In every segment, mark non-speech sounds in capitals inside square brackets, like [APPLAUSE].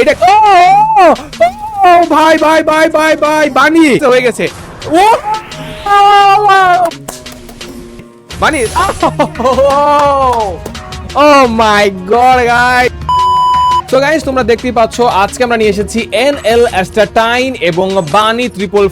এটা ও ও, ও, ভাই ভাই ভাই ভাই ভাই বানি হয়ে গেছে ও Bunny oh my god guys তো গাইস তোমরা দেখতেই পাচ্ছ, আজকে আমরা নিয়ে এসেছি এন এল অ্যাস্টাটাইন এবং বানি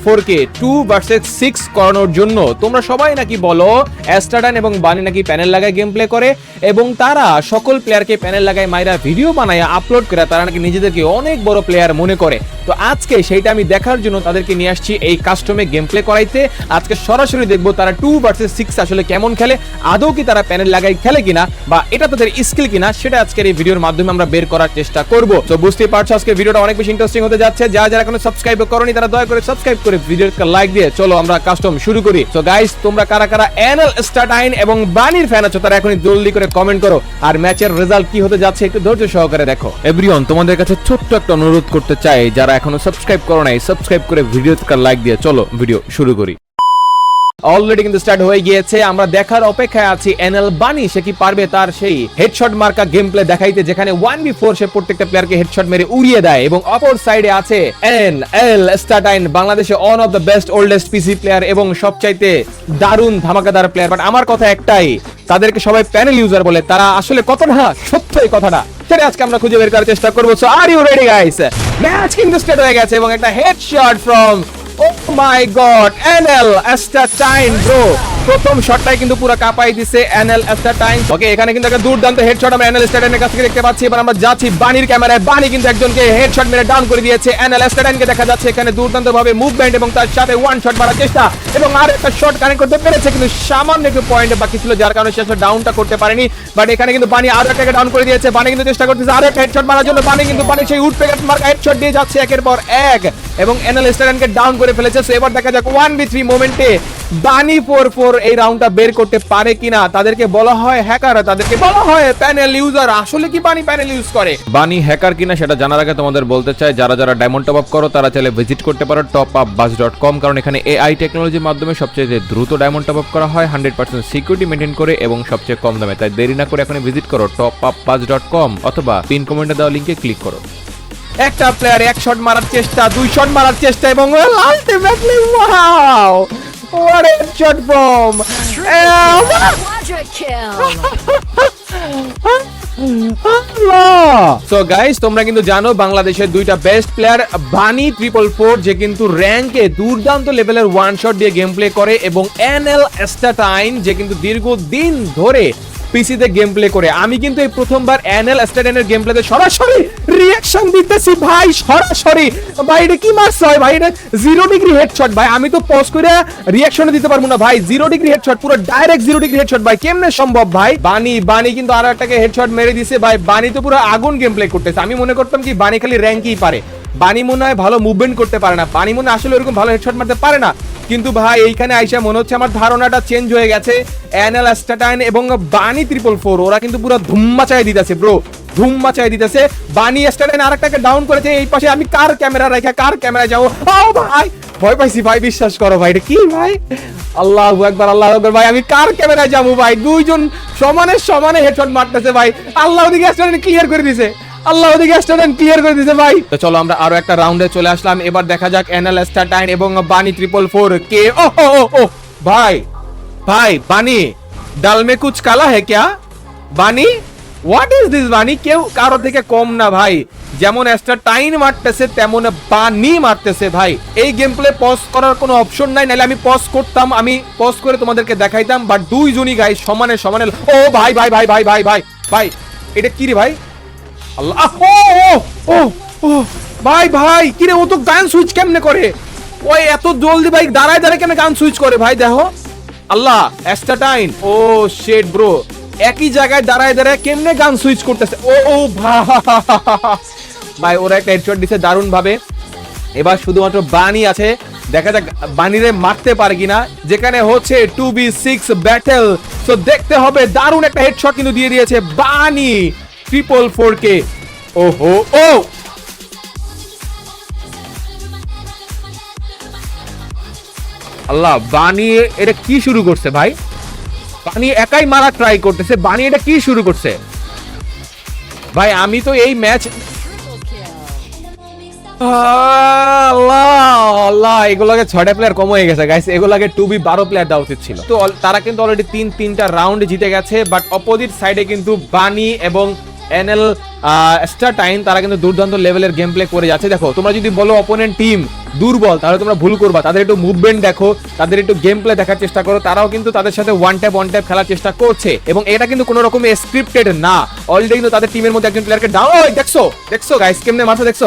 ফোর কে টু ভার্সেস সিক্স করানোর জন্য। তোমরা সবাই নাকি বলো অ্যাস্টাটাইন এবং বানি নাকি প্যানেল লাগায় গেম প্লে করে? এবং তারা সকল প্লেয়ারকে প্যানেল লাগায় ভিডিও বানায় আপলোড করে, তারা নাকি নিজেদেরকে অনেক বড় প্লেয়ার মনে করে। তো আজকে সেইটা আমি দেখার জন্য তাদেরকে নিয়ে আসছি এই কাস্টমে গেম প্লে করাইতে। আজকে সরাসরি দেখব তারা টু ভার্সেস সিক্স আসলে কেমন খেলে, আদৌ কি তারা প্যানেল লাগাই খেলে কিনা, বা এটা তাদের স্কিল কিনা, সেটা আজকের এই ভিডিওর মাধ্যমে আমরা বের করার চেষ্টা করব। তো বুঝতেই পারছ আজকে ভিডিওটা অনেক বেশি ইন্টারেস্টিং হতে যাচ্ছে। যারা যারা এখনও সাবস্ক্রাইব করনি, তারা দয়া করে সাবস্ক্রাইব করে ভিডিওটা লাইক দিয়ে চলো আমরা কাস্টম শুরু করি। তো গাইস তোমরা কারা কারা এনএল স্টার্টাইন এবং বানির ফ্যান আছো, তারা এখনই জলদি করে কমেন্ট করো। আর ম্যাচের রেজাল্ট কি হতে যাচ্ছে একটু ধৈর্য সহকারে দেখো। এভরিওয়ান তোমাদের কাছে ছোট্ট একটা অনুরোধ করতে চাই, যারা এখনও সাবস্ক্রাইব করো নাই সাবস্ক্রাইব করে ভিডিওতে লাইক দিয়ে চলো ভিডিও শুরু করি। অলরেডি কিন্তু স্টার্ট হয়ে গিয়েছে। আমরা দেখার অপেক্ষায় আছি। এনএল বানি সে কি পারবে তার সেই হেডশট মার্কা গেম প্লে দেখাইতে, যেখানে ওয়ান বি ফোর সে প্রত্যেকটা প্লেয়ারকে হেডশট মেরে উড়িয়ে দেয় এবং অপর সাইডে আছে এন এল স্টার্টাইন বাংলাদেশে one of the best oldest PC player এবং সবচাইতে দারুণ ধামাকাদার প্লেয়ার বাট আমার কথা একটাই, তাদেরকে সবাই প্যানেল ইউজার বলে, তারা আসলে কতটা সত্য এই কথাটা সেটা আজকে আমরা খুঁজে বের করার চেষ্টা করব। So are you ready guys match কিন্তু স্টার্ট হয়ে গেছে এবং একটা headshot from oh my god NL time bro প্রথম শটটাই কিন্তু পুরো কাপাই দিছে এনএল টাইম ওকে এখানে কিন্তু একটা দুর্দান্ত হেডশট আমরা এনএল স্ট্যাটাইনের কাছ থেকে দেখতে পাচ্ছি। এবার আমরা যাচ্ছি বানির ক্যামেরায়। বানি কিন্তু একজনকে হেডশট মেরে ডাউন করে দিয়েছে। এনএল স্ট্যাটাইনকে দেখা যাচ্ছে এখানে দুর্দান্ত ভাবে মুভমেন্ট এবং তার সাথে ওয়ান শট মারার চেষ্টা। এবং আর একটা শট কানেক্ট করতে পেরেছে কিন্তু সামান্য একটু পয়েন্ট বাকি ছিল, যার কারণে শেষে ডাউনটা করতে পারেনি। বাট এখানে কিন্তু বানি আরও একটাকে ডাউন করে দিয়েছে। বানি কিন্তু চেষ্টা করতেছে আরও একটা হেডশট মারার জন্য। বানি কিন্তু বানি সেই উড পেগাট মার্কা হেডশট দিয়ে যাচ্ছে একের পর এক। এবং এনএল স্ট্যাটাইনকে ডাউন করে ফেলেছে। সো এবার দেখা যাক ওয়ান বি থ্রি মোমেন্টে বানি ফোর ফোর এই রাউন্ডটা বের করতে পারে কিনা তাদেরকে বলা হয় হ্যাকার তাদেরকে বলা হয় প্যানেল ইউজার আসলে কি বানি প্যানেল ইউজ করে? বানি হ্যাকার কিনা সেটা জানার আগে তোমাদের বলতে চাই যারা যারা ডায়মন্ড টপ আপ করো তারা চাইলে ভিজিট করতে পারো top up bus dot com কারণ এখানে এআই টেকনোলজির মাধ্যমে সবচেয়ে দ্রুত ডায়মন্ড টপ আপ করা হয় হান্ড্রেড পার্সেন্ট সিকিউরিটি মেনটেন করে এবং সবচেয়ে কম দামে। তাই দেরি না করে এখানে ভিজিট করো top up bus dot com অথবা পিন কমেন্টে দেওয়া লিঙ্কে ক্লিক করো। একটা প্লেয়ার এক শট মারার চেষ্টা দুই শট মারার চেষ্টা এবং ultimately wow shot bomb. Quadra. So guys তোমরা কিন্তু জানো বাংলাদেশের দুইটা best player Bunny triple four যে কিন্তু র্যাঙ্কে দুর্দান্ত লেভেলের ওয়ান শট দিয়ে গেম প্লে করে, এবং এনএল এস্টাটাইন যে কিন্তু দীর্ঘদিন ধরে পিসিতে গেম প্লে করে। আমি কিন্তু এই প্রথমবার এনএল এস্টাটাইনের গেম প্লেতে সরাসরি রিয়াকশন দিতেছি। ভাই, সরাসরি। ভাই, এটা কি মারছে হয়? ভাই, এটা জিরো ডিগ্রি হেডশট ভাই, আমি তো পজ করে রিয়াকশন দিতে পারব না। ভাই জিরো ডিগ্রি হেডশট পুরো ডাইরেক্ট জিরো ডিগ্রি হেডশট ভাই, কেমনে সম্ভব, ভাই? বানি বানি কিন্তু আর একটাকে হেডশট মেরে দিছে। ভাই বানি তো পুরো আগুন গেম প্লে করতেছে। আমি মনে করতাম কি বানি খালি র্যাঙ্কই পারে। বানি মনে ভালো মুভমেন্ট করতে পারে না। বানি মনে আসলে ওরকম ভালো হেডশট মারতে পারে না। কিন্তু ভাই, এইখানে আইসা মনে হচ্ছে আমার ধারণাটা চেঞ্জ হয়ে গেছে। অ্যানাল অ্যাস্টাটাইন এবং বানি ট্রিপল ফোর ওরা কিন্তু পুরো ধুম্মা চাই দিতেছে ব্রো ধুম মাচাই দিতেছে। বানি স্টাইলেন আরেকটাকে ডাউন করেছে, এই পাশে আমি কার ক্যামেরা রেখে, কার ক্যামেরায় যাব? ও ভাই, ভয় পাইছি ভাই, বিশ্বাস করো ভাই, এটা কি ভাই? আল্লাহ একবার আল্লাহ আকবার ভাই, আমি কার ক্যামেরায় যাব ভাই? দুইজন সমানে সমানে হেডশট মারতেছে ভাই। আল্লাহ ওদিকে ক্লিয়ার করে দিছে। আল্লাহ ওদিকে স্টাইলেন ক্লিয়ার করে দিতে ভাই। তো চলো আমরা আরও একটা রাউন্ডে চলে আসলাম। এবার দেখা যাক এনএল স্টারটাইন এবং বানি ট্রিপল ফোর কে ও ও ও, ভাই ভাই বানি ডাল মে কুচ কালা হে ক্যা? Bunny what is this Bunny কেউ কারও থেকে কম না ভাই। যেমন টাইম মারতেছে তেমন বানি মারতেছে ভাই। এই গেম প্লে পজ করার কোনো অপশন নাই নাহলে আমি পজ করতাম আমি পজ করে তোমাদেরকে দেখাইতাম বাট দুইজনই গাই সমানে সমানে ও ভাই ভাই ভাই ভাই ভাই ভাই ভাই এটা কি রে ভাই? আল্লাহ। ও ও ও ভাই ভাই কি রে ও তো গান সুইচ কেমনে করে? ওই এত জলদি ভাই, দাঁড়ায় দাঁড়ায় কেন গান সুইচ করে, ভাই, দেখো। আল্লাহ এস্টাটাইন ও শেড ব্রো একই জায়গায় দাঁড়ায় দাঁড়ায় কেমনে গান সুইচ করতেছে? ও ও, ভাই। ওরা একটা হেডশট দিছে দারুণ ভাবে এবার শুধুমাত্র বানি আছে। দেখা যাক বানিরে মারতে পারে কিনা। যেখানে হচ্ছে টু বি সিক্স ব্যাটেল তো দেখতে হবে, দারুণ একটা হেডশট কিন্তু দিয়ে দিয়েছে বানি ট্রিপল ফোর কে ওহো ও আল্লাহ বানি এটা কি শুরু করছে ভাই? বানি একাই মারা ট্রাই করতেছে বানি এটা কি শুরু করছে? ভাই, আমি তো এই ম্যাচ আল্লাহ এগুলোকে ছয়টা প্লেয়ার কম হয়ে গেছে গাইস এগুলোকে টু বি বারো প্লেয়ার দেওয়া উচিত ছিল। তো তারা কিন্তু অলরেডি তিন তিনটা রাউন্ড জিতে গেছে বাট অপোজিট সাইডে কিন্তু বানি এবং এনএল স্টার টাইম তারা কিন্তু দুর্দান্ত লেভেলের গেম প্লে করে যাচ্ছে। দেখো, তোমরা যদি বলো অপোনেন্ট টিম দুর্বল, তাহলে তোমরা ভুল করবা। তাদের একটু মুভমেন্ট দেখো, তাদের একটু গেম প্লে দেখার চেষ্টা করো, তারাও কিন্তু তাদের সাথে ওয়ান ট্যাপ ওয়ান ট্যাপ খেলার চেষ্টা করছে। এবং এটা কিন্তু কোনো রকম স্ক্রিপ্টেড না। অলরেডি কিন্তু তাদের টিমের মধ্যে একজন প্লেয়ারকে ডাউন দেখছ দেখছ গাইস কেমনে মাথা দেখছ?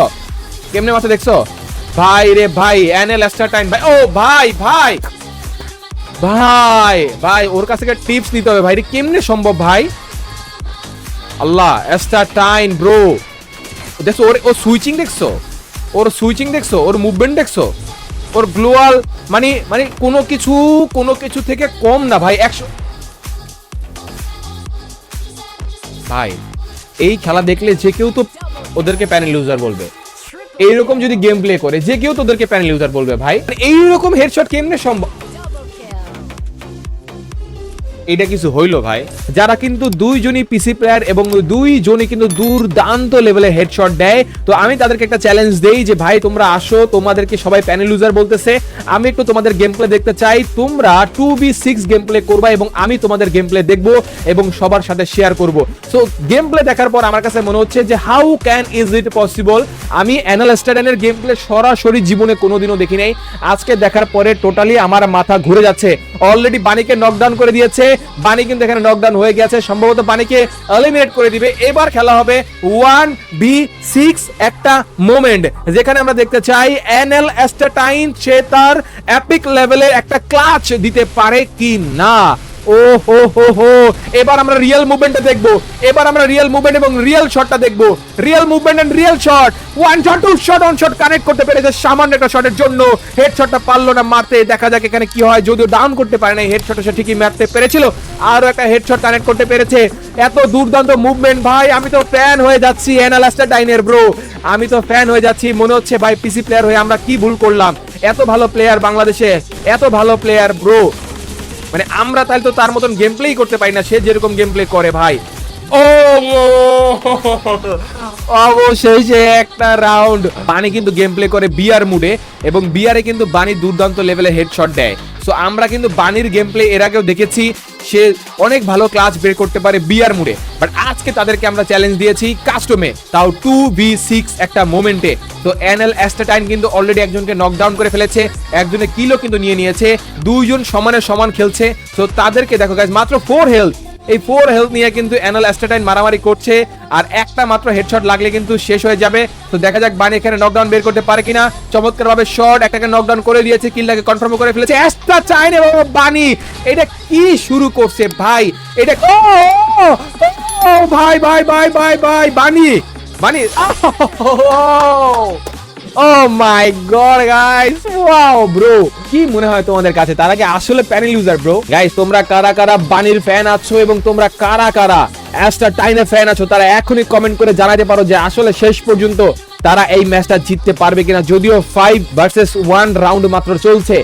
কেমনে মাথা দেখছ? ভাই রে ভাই, এনএল টাইম ভাই, ও ভাই ভাই! ভাই ভাই, ওর কাছ থেকে টিপস নিতে হবে, ভাই কেমনে সম্ভব, ভাই? আল্লাহ এস্টার টাইম ব্রো দেখছ, ওর ও সুইচিং দেখছ? ওর সুইচিং দেখছ? ওর মুভমেন্ট দেখছ? ওর গ্লোয়াল মানে মানে কোনো কিছু কোনো কিছু থেকে কম না, ভাই। একশো ভাই, এই খেলা দেখলে যে কেউ তো ওদেরকে প্যানেল ইউজার বলবে। এইরকম যদি গেম প্লে করে, যে কেউ তোদেরকে প্যানেল ইউজার বলবে, ভাই। এইরকম হেডশট কেমনে সম্ভব. এটা কিছু হইল ভাই। যারা কিন্তু দুইজনই পিসি প্লেয়ার এবং দুইজনই কিন্তু দুর্দান্ত লেভেলে হেডশট দেয়, তো আমি তাদেরকে একটা চ্যালেঞ্জ দেই যে, ভাই, তোমরা আসো, তোমাদেরকে সবাই প্যানেল ইউজার বলতেছে। আমি একটু তোমাদের গেম প্লে দেখতে চাই, তোমরা two v six game play করবা এবং আমি তোমাদের গেম প্লে দেখব এবং সবার সাথে শেয়ার করব। সো গেম প্লে দেখার পর আমার কাছে মনে হচ্ছে যে how can is it possible আমি অ্যানাল স্ট্যাডেনের গেম প্লে সরাসরি জীবনে কোনোদিনও দেখি নাই। আজকে দেখার পরে টোটালি আমার মাথা ঘুরে যাচ্ছে। অলরেডি বাণীকে নকডাউন করে দিয়েছে। বাণী কিন্তু এখানে নকডাউন হয়ে গেছে। সম্ভবত বাণীকে এলিমিনেট করে দিবে। এবার খেলা হবে ওয়ান বি সিক্স একটা মোমেন্ট যেখানে আমরা দেখতে চাই এনএল এস্টাটাইন সে তার অ্যাপিক লেভেলের একটা ক্লাচ দিতে পারে কি না। ও হো হো হো এবার আমরা রিয়েল মুভমেন্টটা দেখব। এবার আমরা রিয়েল মুভমেন্ট এবং রিয়েল শটটা দেখব। Real movement and real shot one shot two shot on shot connect করতে পেরেছে সামান্য একটা শটের জন্য। হেড শটটা পারল না মারতে। দেখা যাক এখানে কি হয়। যদিও ডাউন করতে পারে না হেড শটে সে ঠিকই মারতে পেরেছিল। আরও একটা হেড শট কানেক্ট করতে পেরেছে। এত দুর্দান্ত মুভমেন্ট ভাই, আমি তো ফ্যান হয়ে যাচ্ছি অ্যানালাস্টার ডাইনের ব্রো আমি তো ফ্যান হয়ে যাচ্ছি। মনে হচ্ছে, ভাই পিসি প্লেয়ার হয়ে আমরা কি ভুল করলাম? এত ভালো প্লেয়ার বাংলাদেশে। এত ভালো প্লেয়ার ব্রো মানে আমরা তাহলে তো তার মতন গেম প্লেই করতে পারি না, সে যেরকম গেম প্লে করে ভাই। ও অবশেষে একটা রাউন্ড বানি কিন্তু গেম প্লে করে বিয়ার মুডে এবং বিয়ারে কিন্তু বানি দুর্দান্ত লেভেলে হেডশট দেয়। সো আমরা কিন্তু বানির গেম প্লে এর আগেও দেখেছি, সে অনেক ভালো ক্লাচ বের করতে পারে বিয়ার মুডে বাট আজকে তাদেরকে আমরা চ্যালেঞ্জ দিয়েছি কাস্টমে তাও টু বি সিক্স একটা মোমেন্টে তো এনএল অ্যাস্টাটাইন কিন্তু অলরেডি একজনকে নকডাউন করে ফেলেছে একজনের কিলো কিন্তু নিয়ে নিয়েছে, দুইজন সমানে সমান খেলছে। তো তাদেরকে দেখো গাইজ মাত্র ফোর হেলথ এই ফোর হেলথ নিয়ে কিন্তু অ্যানাল অ্যাস্টাটাইন মারামারি করছে আর একটা মাত্র হেডশট লাগলে কিন্তু শেষ হয়ে যাবে তো দেখা যাক বানি এখানে নকডাউন বের করতে পারে কিনা চমৎকার ভাবে শট একটাকে নকডাউন করে দিয়েছে কিলটাকে কনফার্ম করে ফেলেছে অ্যাস্টাটাইন এবং বানি এটা কি শুরু করছে ভাই এটা ও, ভাই ভাই ভাই ভাই ভাই Bunny Bunny oh my god guys wow bro কি মনে হয় তোমাদের কাছে? তারা কি আসলে প্যানেল ইউজার ব্রো গাইস তোমরা কারা কারা বানির ফ্যান আছো এবং তোমরা কারা কারা অ্যাস্টার টাইনের ফ্যান আছো, তারা এখনই কমেন্ট করে জানাতে পারো যে আসলে শেষ পর্যন্ত তারা এই ম্যাচটা জিততে পারবে কিনা। যদিও ফাইভ ভার্সেস ওয়ান রাউন্ড মাত্র চলছে।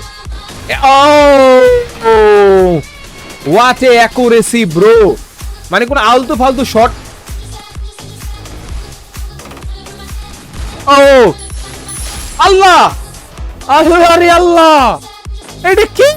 Oh what a accuracy bro মানে কোন আলতু ফালতু শট ও আল্লাহ! আরে আল্লাহ! এটা কি?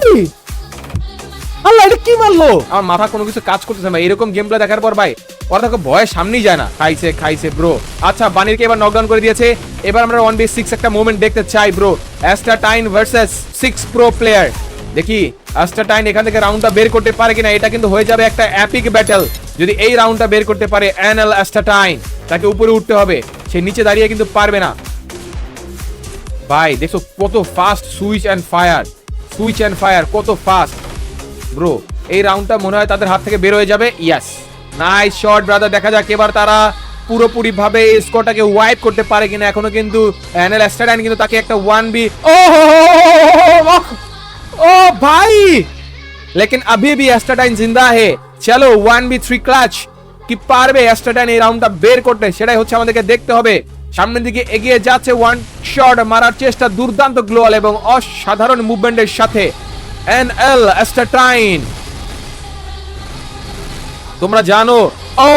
আল্লাহ, এটা কি মারলো? আমার মাথা কোনো কিছু কাজ করতেছে না। এরকম গেম দেখার পর ভাই, ওরা দেখো ভয় সামনেই যায় না। খাইছে খাইছে ব্রো আচ্ছা বানিরকে এবার নকডাউন করে দিয়েছে। এবার আমরা ওয়ান বি সিক্স একটা মুভমেন্ট দেখতে চাই bro Astatine versus six pro player দেখি অ্যাস্টাটাইন এখান থেকে রাউন্ডটা বের করতে পারে কিনা, এটা কিন্তু হয়ে যাবে একটা অ্যাপিক ব্যাটেল যদি এই রাউন্ডটা বের করতে পারে অ্যানাল অ্যাস্টাটাইন তাকে উপরে উঠতে হবে। সে নিচে দাঁড়িয়ে কিন্তু পারবে না। ভাই দেখছো কত fast switch and fire switch and fire কত ফাস্ট ব্রো এই রাউন্ডটা মনে হয় তাদের হাত থেকে বের হয়ে যাবে ইয়াস নাইস শট ব্রাদার দেখা যাক এবার তারা পুরোপুরি ভাবে এই স্কোরটাকে ওয়াইপ করতে পারে কিনা এখনো কিন্তু অ্যানেল অ্যাস্টাডাইন কিন্তু তাকে একটা ওয়ান বি ও ও ভাই लेकिन अभी भी एस्टाडाइन जिंदा है चलो ওয়ান বি থ্রি ক্লাচ কি পারবে এস্টাডাইন এই রাউন্ডটা বের করতে সেটাই হচ্ছে আমাদেরকে দেখতে হবে সামনের দিকে এগিয়ে যাচ্ছে ওয়ান শট, মারার চেষ্টা দুর্দান্ত গ্লোয়াল এবং অসাধারণ মুভমেন্টের সাথে এন এল এস্টাটাইন তোমরা জানো? ও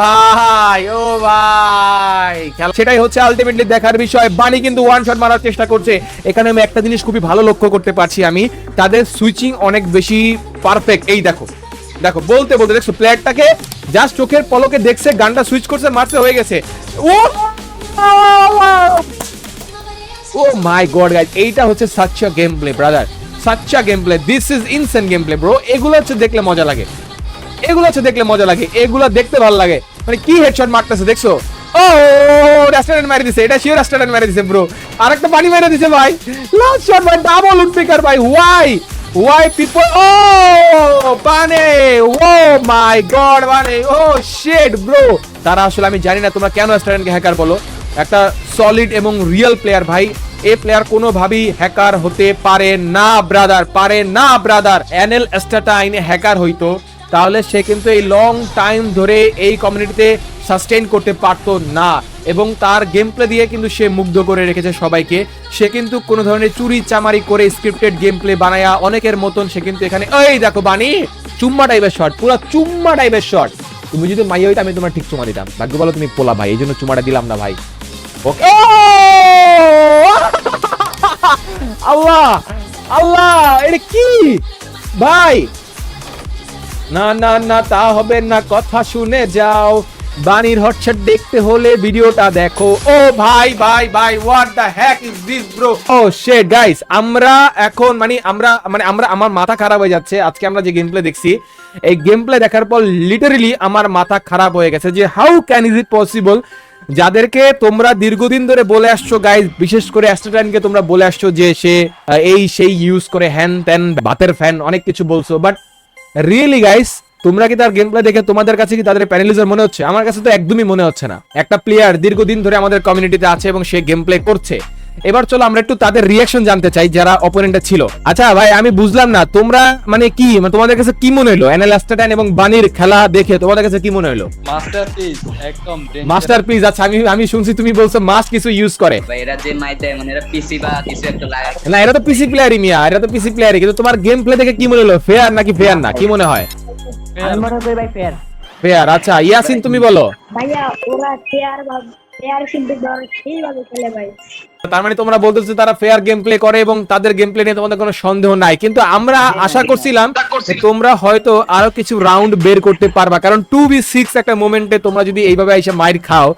ভাই ও ভাই। সেটাই হচ্ছে আলটিমেটলি দেখার বিষয়। বানি কিন্তু ওয়ান শট মারার চেষ্টা করছে। এখানে আমি একটা জিনিস খুবই ভালো লক্ষ্য করতে পারছি আমি। তাদের সুইচিং অনেক বেশি পারফেক্ট এই দেখো দেখো, বলতে বলতে দেখছ প্লেয়ারটাকে জাস্ট চোখের পলকে দেখছে, গানটা সুইচ করছে মারতে হয়ে গেছে। ও! ও মাই গড গাইজ এইটা হচ্ছে সাচ্চা game play brother সাচ্চা game play this is insane game play bro এগুলো হচ্ছে দেখলে মজা লাগে। এগুলো হচ্ছে দেখলে মজা লাগে। এগুলো দেখতে ভালো লাগে। মানে কি হেডশট মারতেছে, দেখছ? ও রেস্টুরেন্ট মারি দিছে, এটা শিওর রেস্টুরেন্ট দিছে ব্রো আরেকটা পানি মেরে দিছে, ভাই। লাস্ট শট ভাই ডাবল ভাই। ওয়াই ওয়াই পিপল ও পানে ও মাই গড মানে ও শিট ব্রো তারা আসলে, আমি জানি না তোমরা কেন রেস্টুরেন্টকে হ্যাকার বলো। একটা সলিড এবং রিয়েল প্লেয়ার ভাই। এ প্লেয়ার কোনোভাবেই হ্যাকার হতে পারে না ব্রাদার পারে না ব্রাদার এনএল স্ট্যাটাইন হ্যাকার হইতো, তাহলে সে কিন্তু এই লং টাইম ধরে এই কমিউনিটিতে সাস্টেইন করতে পারতো না। এবং তার গেম প্লে দিয়ে কিন্তু সে মুগ্ধ করে রেখেছে সবাইকে। সে কিন্তু কোনো ধরনের চুরি চামারি করে স্ক্রিপ্টেড গেম প্লে বানায়া অনেকের মতন সে কিন্তু এখানে, এই দেখো বানি চুম্মা টাইপের শট পুরো চুম্মা টাইপের শট তুমি যদি মাইয়া হইতে, আমি তোমার ঠিক চুমা দিতাম। ভাগ্য বলো তুমি পোলা ভাই এই জন্য চুমাটা দিলাম না ভাই। ওকে [LAUGHS] আল্লাহ! আল্লাহ! এটা কি? ভাই! না না না, তা হবে না। কথা শুনে যাও। বাণীর হটশট দেখতে হলে ভিডিওটা দেখো। ও ভাই ভাই ভাই what the heck is this bro oh shit guys আমরা এখন মানে আমরা মানে আমরা, আমার মাথা খারাপ হয়ে যাচ্ছে। আজকে আমরা যে গেম প্লে দেখছি, এই গেম প্লে দেখার পর লিটারালি আমার মাথা খারাপ হয়ে গেছে যে how can is it possible যাদেরকে তোমরা দীর্ঘদিন ধরে বলে আসছো গাইজ বিশেষ করে অ্যাস্ট্রাটাইনকে তোমরা বলে আসছো যে সে এই সেই ইউজ করে হ্যান ত্যান বাতের ফ্যান অনেক কিছু বলছো। বাট রিয়েলি গাইস তোমরা কি তার গেম প্লে দেখে তোমাদের কাছে কি তাদের প্যানেলিজার মনে হচ্ছে? আমার কাছে তো একদমই মনে হচ্ছে না। একটা প্লেয়ার দীর্ঘদিন ধরে আমাদের কমিউনিটিতে আছে এবং সে গেম প্লে করছে। এবার চলো আমরা একটু তাদের রিয়াকশন জানতে চাই যারা অপোনেন্টে ছিল। আচ্ছা ভাই আমি বুঝলাম না তোমরা মানে কি মানে তোমাদের কাছে কি মনে হলো? এনএল অ্যাস্টাটাইন এবং বানির খেলা দেখে তোমাদের কাছে কি মনে হলো? মাস্টারপিস একদম। মাস্টারপিস আচ্ছা আমি আমি শুনছি তুমি বলছো মাস কিছু ইউজ করে। এরা যে মাই দেয় মানে এরা পিসি বা কিছু একটা লাগায়। না এটা তো পিসি প্লেয়ারই মিয়া এটা তো পিসি প্লেয়ারই কিন্তু তোমার গেম প্লে দেখে কি মনে হলো? ফেয়ার নাকি ফেয়ার না? কি মনে হয়? আমি মনে করি ভাই ফেয়ার ফেয়ার আচ্ছা ইয়াসিন তুমি বলো। ভাইয়া ওরা চেয়ার বা চেয়ার কিন্তু ধর সেইভাবে খেলে ভাই। তার মানে তোমরা বলতেছো তারা ফেয়ার গেম প্লে করে এবং তাদের গেম প্লে নিয়ে তোমাদের কোনো সন্দেহ নাই। কিন্তু আমরা আশা করছিলাম যে তোমরা হয়তো আরও কিছু রাউন্ড বের করতে পারবা। কারণ টু বি সিক্স একটা মোমেন্টে তোমরা যদি এইভাবে এসে মাইর খাও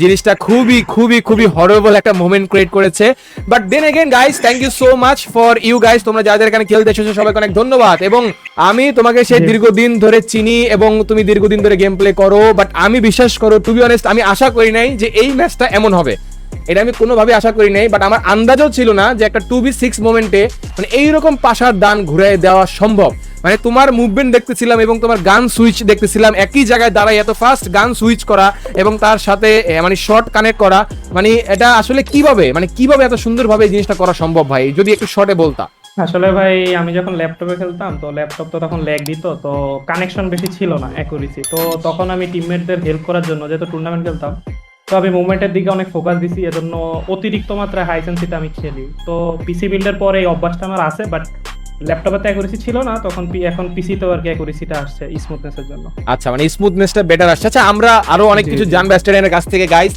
জিনিসটা খুবই খুবই খুবই হরেবল একটা মোমেন্ট ক্রিয়েট করেছে। But then again guys thank you so much for you guys তোমরা যাদের এখানে খেলতে এসেছ সবাইকে অনেক ধন্যবাদ। এবং আমি তোমাকে সেই দীর্ঘদিন ধরে চিনি এবং তুমি দীর্ঘদিন ধরে গেম প্লে করো। বাট আমি বিশ্বাস করো টু বি অনেস্ট আমি আশা করি নাই যে এই ম্যাচটা এমন হবে। এটা আমি কোনোভাবে আশা করি নাই বাট আমার আন্দাজও ছিল না যে একটা টু বি সিক্স মোমেন্টে মানে এইরকম পাশার দান ঘুরে দেওয়া সম্ভব। মানে তোমার মুভমেন্ট দেখতেছিলাম এবং তোমার গান সুইচ দেখতেছিলাম, একই জায়গায় দাঁড়াই এত ফাস্ট গান সুইচ করা এবং তার সাথে মানে শর্ট কানেক্ট করা। মানে এটা আসলে কীভাবে মানে কীভাবে এত সুন্দরভাবে এই জিনিসটা করা সম্ভব ভাই? যদি একটু শর্টে বলতা। আসলে ভাই, আমি যখন ল্যাপটপে খেলতাম, তো ল্যাপটপ তো তখন ল্যাগ দিত, তো কানেকশন বেশি ছিল না অ্যাকুরেসি তো তখন আমি টিমমেটদের হেল্প করার জন্য, যেহেতু টুর্নামেন্ট খেলতাম তো আমি মুভমেন্টের দিকে অনেক ফোকাস দিছি এজন্য অতিরিক্ত মাত্রায় হাই সেন্সিতে আমি খেলি। তো পিসি বিল্ডের পরে এই অভ্যাসটা আমার আছে বাট ল্যাপটপে তো অ্যাকুরেসি ছিল না তখন এখন পিসিতেও আর কি অ্যাকুরেসিটা আসছে স্মুথনেসের জন্য। আচ্ছা মানে স্মুথনেসটা বেটার আসছে। আচ্ছা আমরা আরও অনেক কিছু। জানব অ্যাস্টেটাইনের কাছ থেকে গাইস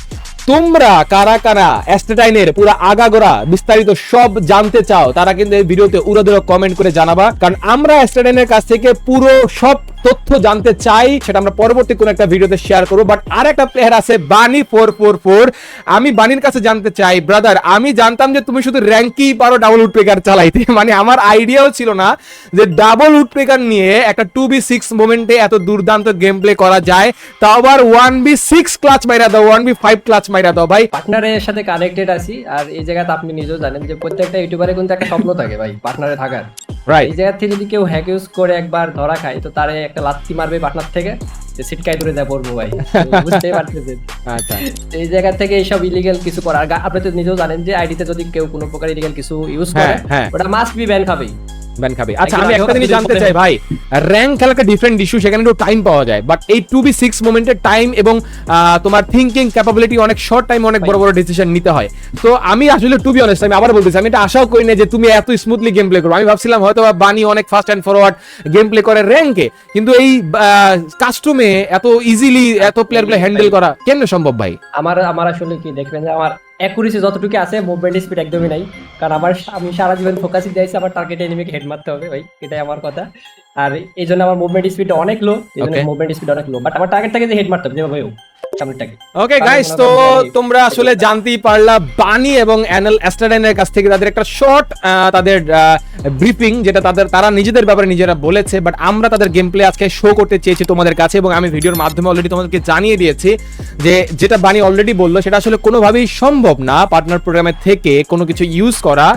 তোমরা কারা কারা অ্যাস্টেটাইনের পুরো আগাগোড়া বিস্তারিত সব জানতে চাও তারা কিন্তু এই ভিডিওতে উড়াদুরা কমেন্ট করে জানাবা। কারণ আমরা অ্যাস্টেটাইনের কাছ থেকে পুরো সব তথ্য জানতে চাই, সেটা আমরা পরবর্তী কোনো একটা ভিডিওতে শেয়ার করব। বাট আর একটা প্লেয়ার আছে বানি ফোর ফোর ফোর আমি বানির কাছে জানতে চাই ব্রাদার আমি জানতাম যে তুমি শুধু র্যাঙ্কই পারো ডাবল উডপেকার চালাইতে। [LAUGHS] মানে আমার আইডিয়াও ছিল না যে ডাবল উডপেকার নিয়ে একটা টু বি সিক্স মোমেন্টে এত দুর্দান্ত গেম প্লে করা যায়। তাও আবার ওয়ান বি সিক্স ক্লাচ মাইরা দাও ওয়ান বি ফাইভ ক্লাচ মাইরা দাও, ভাই। পার্টনারের সাথে কানেক্টেড আছি, আর এই জায়গাতে আপনি নিজেও জানেন যে প্রত্যেকটা ইউটিউবারে কিন্তু একটা স্বপ্ন থাকে, ভাই পার্টনারে থাকার। এই জায়গা থেকে যদি কেউ হ্যাক ইউজ করে একবার ধরা খায় তো তারে একটা লাত্তি মারবে পার্টনার থেকে যে সিটকাই দূরে যা পড়ব ভাই। বুঝতেই পারতেছেন। আচ্ছা। এই জায়গা থেকে এইসব ইলিগাল কিছু করার আপনি তো নিজেও জানেন যে আইডিতে যদি কেউ কোনো প্রকার ইলিগাল কিছু ইউজ করে হ্যাঁ, হ্যাঁ। ওটা মাস্ট বি ব্যান খাবেই। ব্যান খাবে। আচ্ছা আমি একটা জিনিস জানতে চাই ভাই। র্যাঙ্ক খেলা একটা ডিফারেন্ট ইস্যু সেখানে একটু টাইম পাওয়া যায়। বাট এই টু বি সিক্স মোমেন্টের টাইম এবং তোমার থিঙ্কিং ক্যাপাবিলিটি অনেক শর্ট টাইম অনেক বড় বড় ডিসিশন নিতে হয়। তো আমি আসলে টু বি অনেস্ট আমি আবার বলতেছি আমি এটা আশাও করি না যে তুমি এত স্মুথলি গেম প্লে করো। আমি ভাবছিলাম হয়তো বা বানি অনেক fast and forward game play করে র্যাঙ্কে কিন্তু এই কাস্টমে এত ইজিলি এত প্লেয়ারগুলো হ্যান্ডেল করা কেন সম্ভব ভাই? আমার আমার আসলে কি দেখবেন যে আমার অ্যাকুরেসি যতটুকু আছে মুভমেন্ট স্পিড একদমই নাই। কারণ আমার আমি সারা জীবন ফোকাসই দিয়েছি আমার টার্গেট এনিমিকে হেড মারতে হবে ভাই। এটাই আমার কথা। আর এই জন্য আমার মুভমেন্ট স্পিড অনেক লো এই জন্য মুভমেন্ট স্পিড অনেক লো বাট আমার টার্গেটটাকে যে হেড মারতে হবে যেভাবে হোক ওকে গাইস তো তোমরা আসলে জানতেই পারলা বানি এবং অ্যানাল অ্যাস্টাডাইনের কাছ থেকে তাদের একটা শর্ট তাদের ব্রিফিং যেটা তাদের, তারা নিজেদের ব্যাপারে নিজেরা বলেছে বাট আমরা তাদের গেম প্লে আজকে শো করতে চেয়েছি তোমাদের কাছে এবং আমি ভিডিওর মাধ্যমে অলরেডি তোমাদেরকে জানিয়ে দিয়েছি যে যেটা বানি অলরেডি বলল, সেটা আসলে কোনোভাবেই সম্ভব না পার্টনার প্রোগ্রামের থেকে কোনো কিছু ইউজ করা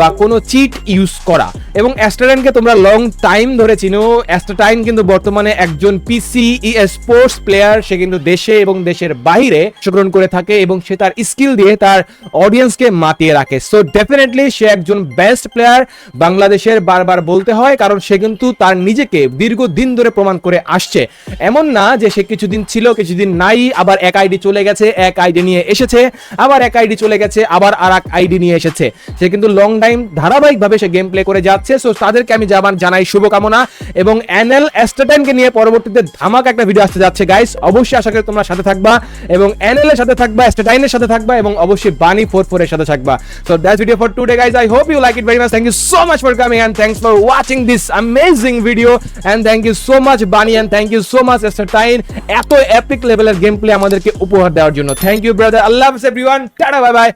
বা কোনো চিট ইউজ করা। এবং অ্যাস্টাডাইনকে তোমরা লং টাইম ধরে চিনো। অ্যাস্টাডাইন কিন্তু বর্তমানে একজন পিসি ই স্পোর্টস প্লেয়ার সে কিন্তু দেশে এবং দেশের বাইরে অংশগ্রহণ করে থাকে এবং সে তার স্কিল দিয়ে তার অডিয়েন্সকে মাতিয়ে রাখে। সো ডেফিনেটলি সে একজন বেস্ট প্লেয়ার বাংলাদেশের বারবার বলতে হয়, কারণ সে কিন্তু তার নিজেকে দীর্ঘদিন ধরে প্রমাণ করে আসছে। এমন না যে সে কিছুদিন ছিল, কিছুদিন নাই, আবার এক আইডি চলে গেছে, এক আইডি নিয়ে এসেছে, আবার এক আইডি চলে গেছে, আবার আর এক আইডি নিয়ে এসেছে। সে কিন্তু লং টাইম ধারাবাহিকভাবে সে গেম প্লে করে যাচ্ছে সো তাদেরকে আমি জামান জানাই শুভকামনা, এবং এনএল এস্টাটাইনকে নিয়ে পরবর্তীতে ধামাক একটা ভিডিও আসতে যাচ্ছে গাইস অবশ্যই আশা করি তোমরা সাথে থাকবা, এবং এনএল এর সাথে থাকবা এস্টাটাইনের সাথে থাকবা, এবং অবশ্যই বানি ফোর ফোর এর সাথে থাকবা। So that's video for today guys I hope you like it very much thank you so much for coming and thanks for watching this amazing video and thank you so much Bunny and thank you so much Astatine এত epic লেভেলের game play আমাদেরকে উপহার দেওয়ার জন্য। Thank you brother আল্লাহ হাফেজ everyone tata bye bye